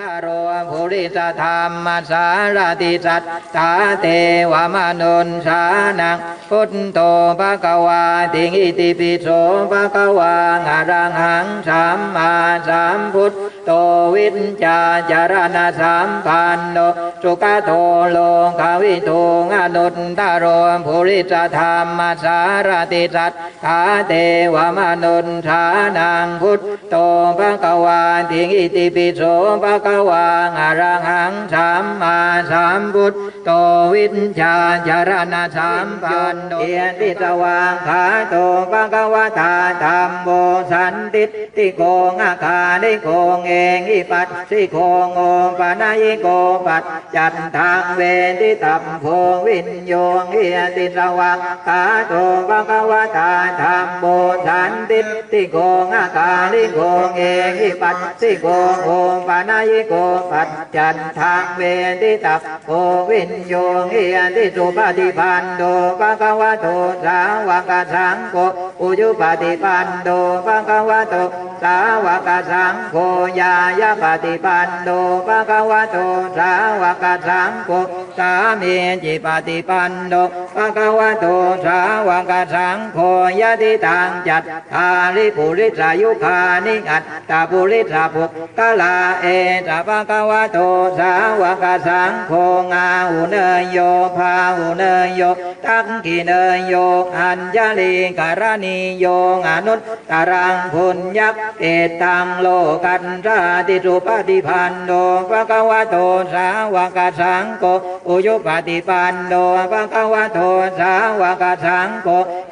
ทาโรภูริสธรรมสารติสัตตาเทวมนุนสานังพุทโธภะกวาติอิติปิโสภะกวาอะระหังสัมมาสัมพุทธ โตวิญญาจารณสัมพันโนสุขโตโลกาวิทูอนุตตโรภูริสธรรมสารติสัตตาเทวมนุนสานังพุทโตภะคะวาติงอิติปิโสภะคะวาอะระหังสัมมาสัมพุทโตวิญญาจารณสัมพันโนเอียติสว่างขาโตภะคะวตาธรรมโมสันติติโกงอาคาลิโกงเองอิปัสสิโกงโอปนายโกปัจจันทางเวทิตัมโพวินโยงเอียติสว่างขาโตภะคะวตาธรรมโมสันติติโกงอาคาลิโกเองอิปัสสิโกโอปนายโกปัจจันทางเวทิตัมโพวินโยงเอียติสุปฏิปันโดภะคะวะโตสาวกสังโฆอุจุปฏิปันโดภะคะวะโตสาวกสังโฆยายาปฏิปันโดภะคะวะโตสาวกสังโฆ สามีจิปฏิปันโดภะคะวะโตสาวกสังโฆยะติตังจัตตาริปุริสายุคานิอัตตาปุริสาภุกะลาเอตภะคะวะโตสาวกสังโฆงาหุเนยโยภาหุเนยโยตักกิเนยโยอัญญลีการณีโยอนุตตรังพุญยักเอตังโลกันราติสุปฏิพันโดภะคะวะโตสาวกสังโฆอุยุปฏิปันโนภะคะวะโตสาวกสังโฆ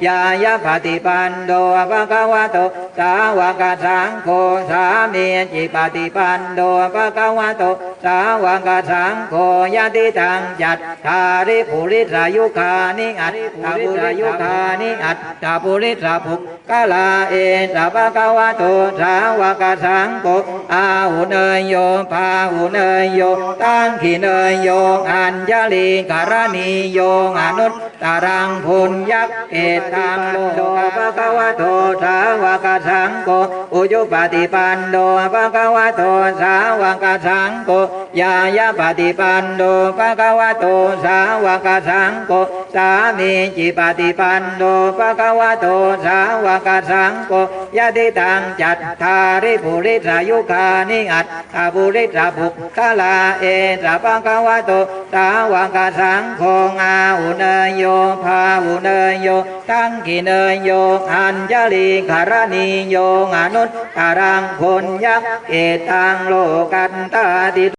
ยายาปฏิปันโดภะคะวะโตสาวกสังโฆสามีจิปฏิปันโดภะคะวะโตสาวกสังโฆยะติตังจัตตาริปุริสายุคานิอัตตาปุริสายุคานิอัตตาปุริสาภุกกะลาเอตภะคะวะโตสาวกสังโฆอาหุเนยโยภาหุเนยโยตังขีเนยโยอัญญลีการณีโยอนุตตรังพุญยักเอตงโลภะคะวะโตสาวกสังโฆอุจุปฏิปันโดภะคะวะโตสาวกสังโฆยายาปฏิปันโดภะคะวะโตสาวกสังโฆสามีจิปฏิปันโดภะคะวะโตสาวกสังโฆยะติตังจัตตาริปุริสายุคานิอัตตาปุริสาภุกะลาเอตภะคะวะโตสาวกสังโฆอาหุเนยโยภา หุเนยโยตังกิเนยโยอัญญลีคารณีโยอนุตตรังคนยักเอตังโลกันตาติ